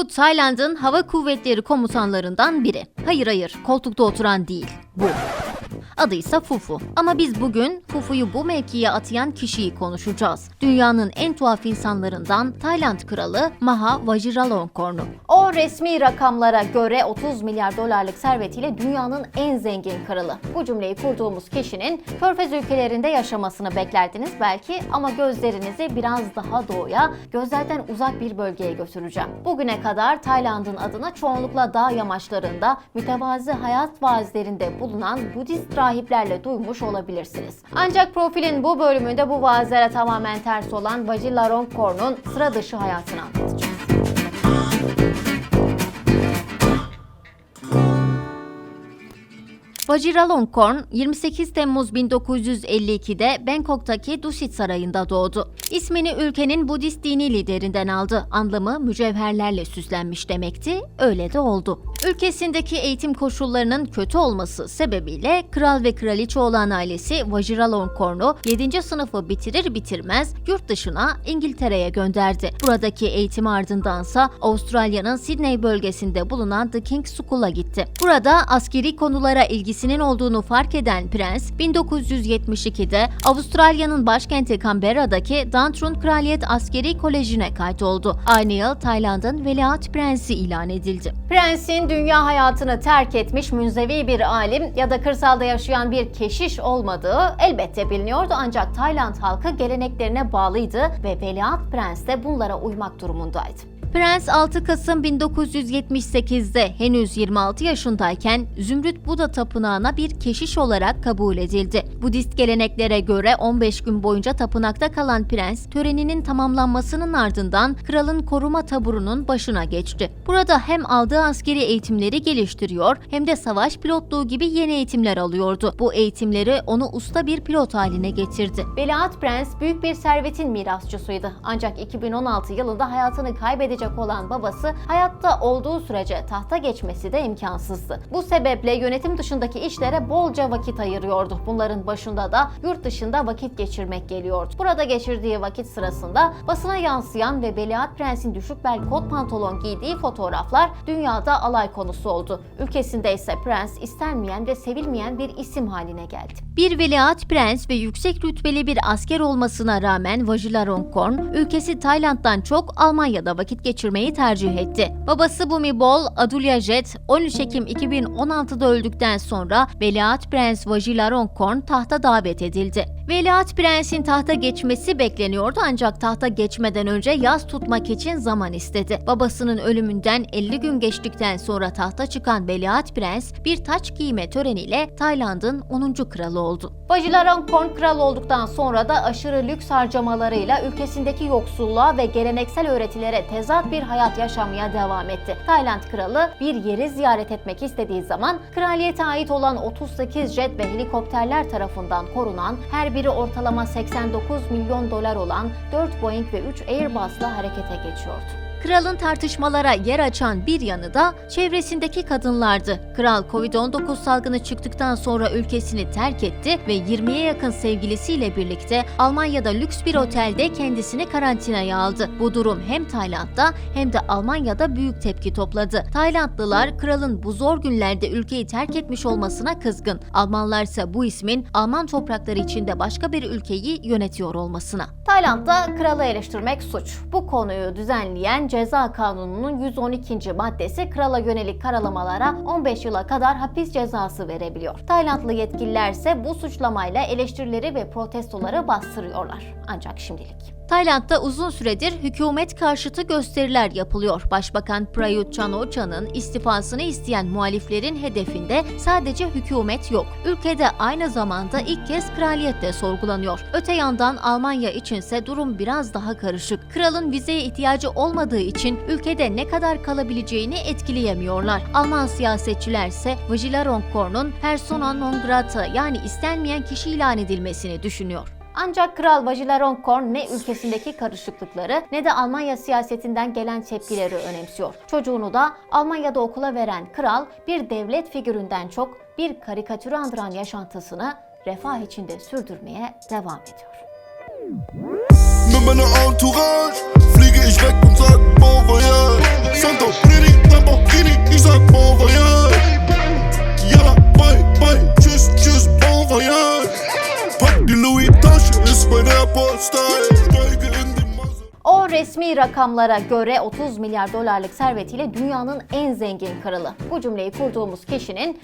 Bu Tayland'ın hava kuvvetleri komutanlarından biri. Hayır hayır, koltukta oturan değil. Bu. Adı ise Fufu. Ama biz bugün Fufu'yu bu mevkiye atayan kişiyi konuşacağız. Dünyanın en tuhaf insanlarından Tayland kralı Maha Vajiralongkorn. O resmi rakamlara göre 30 milyar dolarlık servetiyle dünyanın en zengin kralı. Bu cümleyi kurduğumuz kişinin Körfez ülkelerinde yaşamasını beklerdiniz belki ama gözlerinizi biraz daha doğuya, gözlerden uzak bir bölgeye götüreceğim. Bugüne kadar Tayland'ın adına çoğunlukla dağ yamaçlarında mütevazi hayat vaazlerinde bulunan Budist rahiplerle duymuş olabilirsiniz. Ancak profilin bu bölümünde bu vaazlere tamamen ters olan Vajiralongkorn'un sıra dışı hayatını anlatacağım. Vajiralongkorn 28 Temmuz 1952'de Bangkok'taki Dusit Sarayı'nda doğdu. İsmini ülkenin Budist dini liderinden aldı. Anlamı mücevherlerle süslenmiş demekti. Öyle de oldu. Ülkesindeki eğitim koşullarının kötü olması sebebiyle kral ve kraliçe olan ailesi Vajiralongkorn'u 7. sınıfı bitirir bitirmez yurt dışına İngiltere'ye gönderdi. Buradaki eğitim ardındansa Avustralya'nın Sydney bölgesinde bulunan The King's School'a gitti. Burada askeri konulara ilgisinin olduğunu fark eden prens 1972'de Avustralya'nın başkenti Canberra'daki Dantrun Kraliyet Askeri Koleji'ne kaydoldu. Aynı yıl Tayland'ın veliaht prensi ilan edildi. Prensin dünya hayatını terk etmiş münzevi bir alim ya da kırsalda yaşayan bir keşiş olmadığı elbette biliniyordu ancak Tayland halkı geleneklerine bağlıydı ve veliaht prens de bunlara uymak durumundaydı. Prens 6 Kasım 1978'de henüz 26 yaşındayken Zümrüt Buda Tapınağı'na bir keşiş olarak kabul edildi. Budist geleneklere göre 15 gün boyunca tapınakta kalan prens töreninin tamamlanmasının ardından kralın koruma taburunun başına geçti. Burada hem aldığı askeri eğitimleri geliştiriyor hem de savaş pilotluğu gibi yeni eğitimler alıyordu. Bu eğitimleri onu usta bir pilot haline getirdi. Veliaht Prens büyük bir servetin mirasçısıydı. Ancak 2016 yılında hayatını kaybedecek olan babası hayatta olduğu sürece tahta geçmesi de imkansızdı. Bu sebeple yönetim dışındaki işlere bolca vakit ayırıyordu. Bunların başında da yurt dışında vakit geçirmek geliyordu. Burada geçirdiği vakit sırasında basına yansıyan ve Veliaht Prens'in düşük bel kot pantolon giydiği fotoğraflar dünyada alay konusu oldu. Ülkesinde ise prens istenmeyen ve sevilmeyen bir isim haline geldi. Bir veliaht prens ve yüksek rütbeli bir asker olmasına rağmen Vajiralongkorn ülkesi Tayland'dan çok Almanya'da vakit geçirmeyi tercih etti. Babası Bhumibol Adulyajet 13 Ekim 2016'da öldükten sonra Veliaht Prens Vajiralongkorn tahta davet edildi. Veliaht Prens'in tahta geçmesi bekleniyordu ancak tahta geçmeden önce yas tutmak için zaman istedi. Babasının ölümünden 50 gün geçtikten sonra tahta çıkan Veliaht Prens bir taç giyme töreniyle Tayland'ın 10. kralı oldu. Vajiralongkorn kral olduktan sonra da aşırı lüks harcamalarıyla ülkesindeki yoksulluğa ve geleneksel öğretilere tezat bir hayat yaşamaya devam etti. Tayland kralı bir yeri ziyaret etmek istediği zaman kraliyete ait olan 38 jet ve helikopterler tarafından korunan her biri ortalama 89 milyon dolar olan 4 Boeing ve 3 Airbus'la harekete geçiyordu. Kralın tartışmalara yer açan bir yanı da çevresindeki kadınlardı. Kral Covid-19 salgını çıktıktan sonra ülkesini terk etti ve 20'ye yakın sevgilisiyle birlikte Almanya'da lüks bir otelde kendisini karantinaya aldı. Bu durum hem Tayland'da hem de Almanya'da büyük tepki topladı. Taylandlılar kralın bu zor günlerde ülkeyi terk etmiş olmasına kızgın. Almanlar ise bu ismin Alman toprakları içinde başka bir ülkeyi yönetiyor olmasına. Tayland'da kralı eleştirmek suç. Bu konuyu düzenleyen Ceza Kanunu'nun 112. maddesi krala yönelik karalamalara 15 yıla kadar hapis cezası verebiliyor. Taylandlı yetkililer ise bu suçlamayla eleştirileri ve protestoları bastırıyorlar. Ancak şimdilik. Tayland'da uzun süredir hükümet karşıtı gösteriler yapılıyor. Başbakan Prayut Chan-o-cha'nın istifasını isteyen muhaliflerin hedefinde sadece hükümet yok. Ülkede aynı zamanda ilk kez kraliyet de sorgulanıyor. Öte yandan Almanya içinse durum biraz daha karışık. Kralın vizeye ihtiyacı olmadığı için ülkede ne kadar kalabileceğini etkileyemiyorlar. Alman siyasetçiler ise Vajiralongkorn'un persona non grata yani istenmeyen kişi ilan edilmesini düşünüyor. Ancak Kral Vajiralongkorn ne ülkesindeki karışıklıkları ne de Almanya siyasetinden gelen tepkileri önemsiyor. Çocuğunu da Almanya'da okula veren kral bir devlet figüründen çok bir karikatürü andıran yaşantısını refah içinde sürdürmeye devam ediyor. Mit meiner Entourage fliege ich weg und sag Bon Voyage. O resmi rakamlara göre 30 milyar dolarlık servetiyle dünyanın en zengin kralı. Bu cümleyi kurduğumuz kişinin